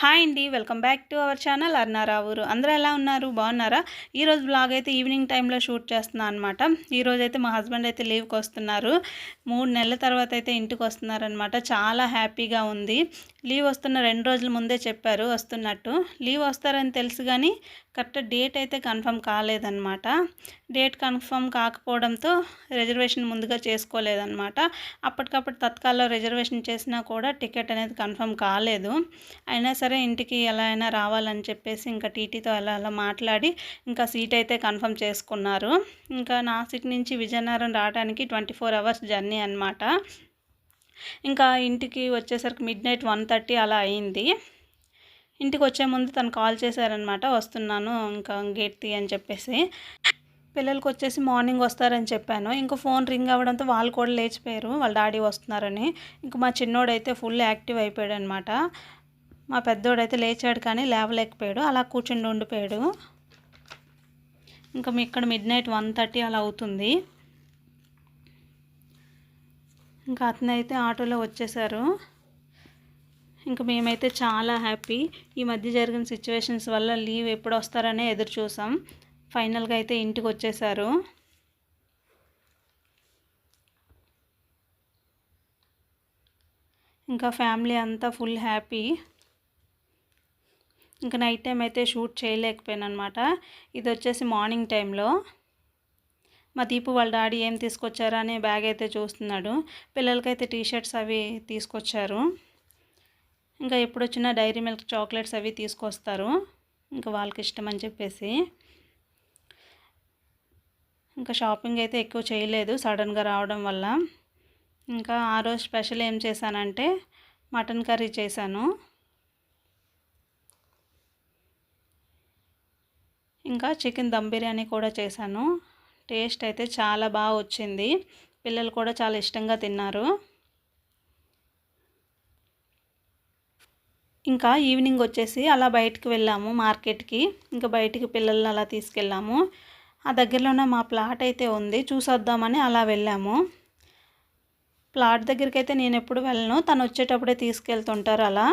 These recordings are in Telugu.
హాయ్ అండి welcome back to our channel అర్నారా ఊరు. అందరూ ఎలా ఉన్నారు? బాగున్నారా? ఈరోజు బ్లాగ్ అయితే ఈవినింగ్ టైంలో షూట్ చేస్తున్నాను అనమాట ఈరోజు అయితే మా హస్బెండ్ అయితే లీవ్కి వస్తున్నారు. మూడు నెలల తర్వాత అయితే ఇంటికి వస్తున్నారనమాట చాలా హ్యాపీగా ఉంది. లీవ్ వస్తున్న రెండు రోజుల ముందే చెప్పారు వస్తున్నట్టు. లీవ్ వస్తారని తెలుసు కానీ కరెక్ట్ డేట్ అయితే కన్ఫర్మ్ కాలేదన్నమాట. డేట్ కన్ఫర్మ్ కాకపోవడంతో రిజర్వేషన్ ముందుగా చేసుకోలేదన్నమాట. అప్పటికప్పుడు తత్కాల్లో రిజర్వేషన్ చేసినా కూడా టికెట్ అనేది కన్ఫర్మ్ కాలేదు. అయినా సరే ఇంటికి ఎలా అయినా రావాలని చెప్పేసి ఇంకా టీటీతో అలా అలా మాట్లాడి ఇంకా సీట్ అయితే కన్ఫర్మ్ చేసుకున్నారు. ఇంకా నాసిక్ నుంచి విజయనగరం రావడానికి ట్వంటీ ఫోర్ అవర్స్ జర్నీ అనమాట ఇంకా ఇంటికి వచ్చేసరికి మిడ్ నైట్ వన్ థర్టీ అలా అయింది. ఇంటికి వచ్చే ముందు తను కాల్ చేశారనమాట వస్తున్నాను ఇంకా గేట్ తీ అని చెప్పేసి. పిల్లలకి వచ్చేసి మార్నింగ్ వస్తారని చెప్పాను. ఇంకా ఫోన్ రింగ్ అవ్వడంతో వాళ్ళు కూడా లేచిపోయారు వాళ్ళ డాడీ వస్తున్నారని. ఇంకా మా చిన్నోడైతే ఫుల్ యాక్టివ్ అయిపోయాడు అనమాట మా పెద్దోడైతే లేచాడు కానీ లేవలేకపోయాడు. అలా కూర్చుండి ఉండిపోయాడు. ఇంకా మీ ఇక్కడ మిడ్ నైట్ వన్ థర్టీ అలా అవుతుంది. ఇంకా అతనైతే ఆటోలో వచ్చేసారు. ఇంకా మేమైతే చాలా హ్యాపీ. ఈ మధ్య జరిగిన సిచ్యువేషన్స్ వల్ల లీవ్ ఎప్పుడు వస్తారనే ఎదురు చూసాం. ఫైనల్గా అయితే ఇంటికి వచ్చేసారు. ఇంకా ఫ్యామిలీ అంతా ఫుల్ హ్యాపీ. ఇంకా నైట్ టైం అయితే షూట్ చేయలేకపోయాను అనమాట ఇది వచ్చేసి మార్నింగ్ టైంలో. మా దీపు వాళ్ళ డాడీ ఏం తీసుకొచ్చారా అనే బ్యాగ్ అయితే చూస్తున్నాడు. పిల్లలకైతే టీ షర్ట్స్ అవి తీసుకొచ్చారు. ఇంకా ఎప్పుడు వచ్చినా డైరీ మిల్క్ చాక్లెట్స్ అవి తీసుకొస్తారు. ఇంకా వాళ్ళకి ఇష్టం అని చెప్పేసి. ఇంకా షాపింగ్ అయితే ఎక్కువ చేయలేదు సడన్గా రావడం వల్ల. ఇంకా ఆ రోజు స్పెషల్ ఏం చేశానంటే మటన్ కర్రీ చేశాను. ఇంకా చికెన్ దమ్ బిర్యానీ కూడా చేశాను. టేస్ట్ అయితే చాలా బాగా వచ్చింది. పిల్లలు కూడా చాలా ఇష్టంగా తిన్నారు. ఇంకా ఈవినింగ్ వచ్చేసి అలా బయటికి వెళ్ళాము మార్కెట్కి. ఇంకా బయటికి పిల్లల్ని అలా తీసుకెళ్ళాము. ఆ దగ్గరలోనే మా ప్లాట్ అయితే ఉంది. చూసొద్దామని అలా వెళ్ళాము. ప్లాట్ దగ్గరికి అయితే నేను ఎప్పుడు వెళ్ళను. తను వచ్చేటప్పుడే తీసుకెళ్తుంటారు అలా.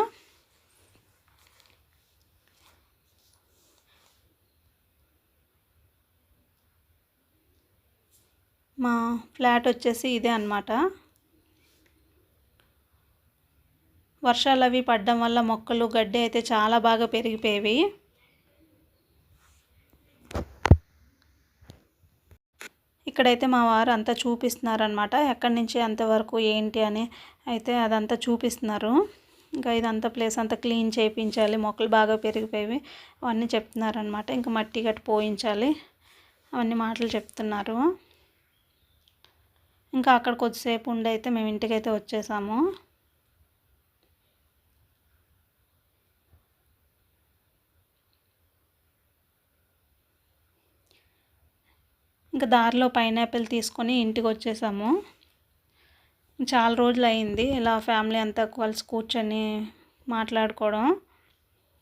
మా ఫ్లాట్ వచ్చేసి ఇదే అనమాట వర్షాలు అవి పడడం వల్ల మొక్కలు గడ్డి అయితే చాలా బాగా పెరిగిపోయేవి. ఇక్కడైతే మా వారు అంతా చూపిస్తున్నారనమాట ఎక్కడి నుంచి ఎంతవరకు ఏంటి అని అయితే అదంతా చూపిస్తున్నారు. ఇంకా ఇదంతా ప్లేస్ అంతా క్లీన్ చేయించాలి మొక్కలు బాగా పెరిగిపోయేవి అవన్నీ చెప్తున్నారనమాట ఇంకా మట్టి గట్టి పోయించాలి అవన్నీ మాటలు చెప్తున్నారు. ఇంకా అక్కడ కొద్దిసేపు ఉండి అయితే మేము ఇంటికైతే వచ్చేసాము. ఇంకా దారిలో పైనాపిల్ తీసుకొని ఇంటికి వచ్చేసాము. చాలా రోజులు అయింది ఇలా ఫ్యామిలీ అంతా కలిసి కూర్చొని మాట్లాడుకోవడం.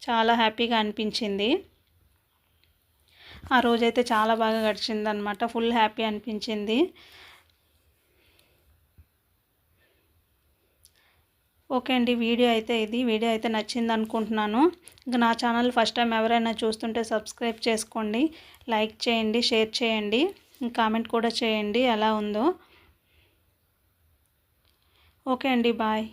చాలా హ్యాపీగా అనిపించింది. ఆ రోజైతే చాలా బాగా గడిచింది అనమాట ఫుల్ హ్యాపీ అనిపించింది. ఓకే అండి వీడియో అయితే ఇది. వీడియో అయితే నచ్చింది అనుకుంటున్నాను ఇంకా నా ఛానల్ ఫస్ట్ టైం ఎవరైనా చూస్తుంటే సబ్స్క్రైబ్ చేసుకోండి. లైక్ చేయండి షేర్ చేయండి. కామెంట్ కూడా చేయండి ఎలా ఉందో. ఓకే అండి బాయ్.